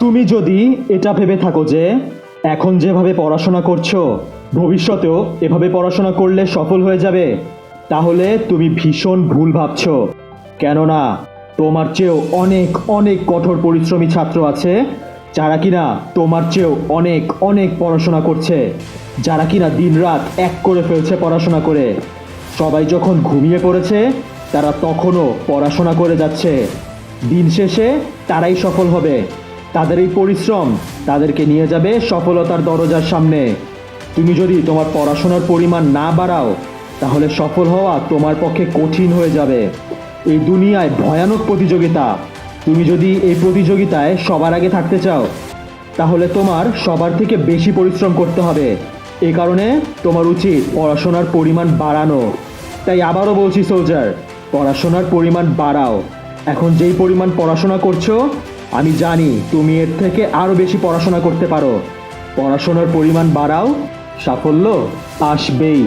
তুমি যদি এটা ভেবে থাকো যে এখন যেভাবে পড়াশোনা করছ, ভবিষ্যতেও এভাবে পড়াশোনা করলে সফল হয়ে যাবে, তাহলে তুমি ভীষণ ভুল ভাবছ। কেননা তোমার চেয়েও অনেক অনেক কঠোর পরিশ্রমী ছাত্র আছে, যারা কিনা তোমার চেয়েও অনেক অনেক পড়াশোনা করছে, যারা কিনা দিনরাত এক করে ফেলছে পড়াশোনা করে। সবাই যখন ঘুমিয়ে পড়েছে, তারা তখনও পড়াশোনা করে যাচ্ছে। দিন শেষে তারাই সফল হবে। তাদের এই পরিশ্রম তাদেরকে নিয়ে যাবে সফলতার দরজার সামনে। তুমি যদি তোমার পড়াশোনার পরিমাণ না বাড়াও, তাহলে সফল হওয়া তোমার পক্ষে কঠিন হয়ে যাবে। এই দুনিয়ায় ভয়ানক প্রতিযোগিতা। তুমি যদি এই প্রতিযোগিতায় সবার আগে থাকতে চাও, তাহলে তোমার সবার থেকে বেশি পরিশ্রম করতে হবে। এ কারণে তোমার উচিত পড়াশোনার পরিমাণ বাড়ানো। তাই আবারও বলছি, সোলজার, পড়াশোনার পরিমাণ বাড়াও। এখন যেই পরিমাণ পড়াশোনা করছ আমি জানি তুমি এর থেকে আরও বেশি পড়াশোনা করতে পারো। পড়াশোনার পরিমাণ বাড়াও, সাফল্য আসবেই।